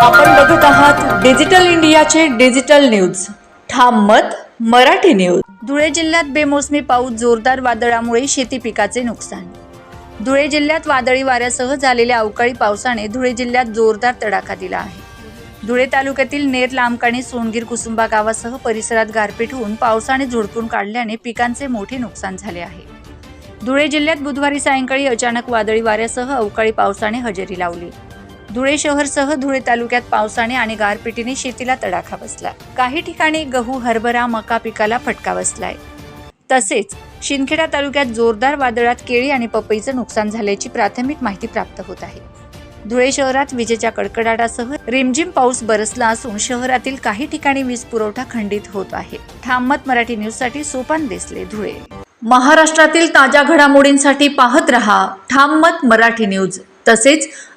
आपण बघूत आहात डिजिटल इंडियाचे डिजिटल न्यूज. ठाम मत मराठी न्यूज. धुळे जिल्ह्यात बेमोसमी पाऊस जोरदार वादळामुळे शेती पिकाचे नुकसान. धुळे जिल्ह्यात वादळी वाऱ्यासह झालेल्या अवकाळी पावसाने धुळे जिल्ह्यात जोरदार तडाखा दिला आहे. धुळे तालुक्यातील नेर लांबकाणी सोनगीर कुसुंबा गावासह परिसरात गारपीट होऊन पावसाने झोडपून काढल्याने पिकांचे मोठे नुकसान झाले आहे. धुळे जिल्ह्यात बुधवारी सायंकाळी अचानक वादळी वाऱ्यासह अवकाळी पावसाने हजेरी लावली. धुळे शहरसह धुळे तालुक्यात पावसाने आणि गारपिटीने शेतीला तडाखा बसला. काही ठिकाणी गहू हरभरा मका पिकाला फटका बसलाय. तसेच शिंदखेडा तालुक्यात जोरदार वादळात केळी आणि पपईचं नुकसान झाल्याची प्राथमिक माहिती प्राप्त होत आहे. धुळे शहरात विजेच्या कडकडाटासह रिमझिम पाऊस बरसला असून शहरातील काही ठिकाणी वीज पुरवठा खंडित होत आहे. ठाममत मराठी न्यूजसाठी सोपान देसले धुळे. महाराष्ट्रातील ताज्या घडामोडींसाठी पाहत रहा ठाम मत मराठी न्यूज. तसेच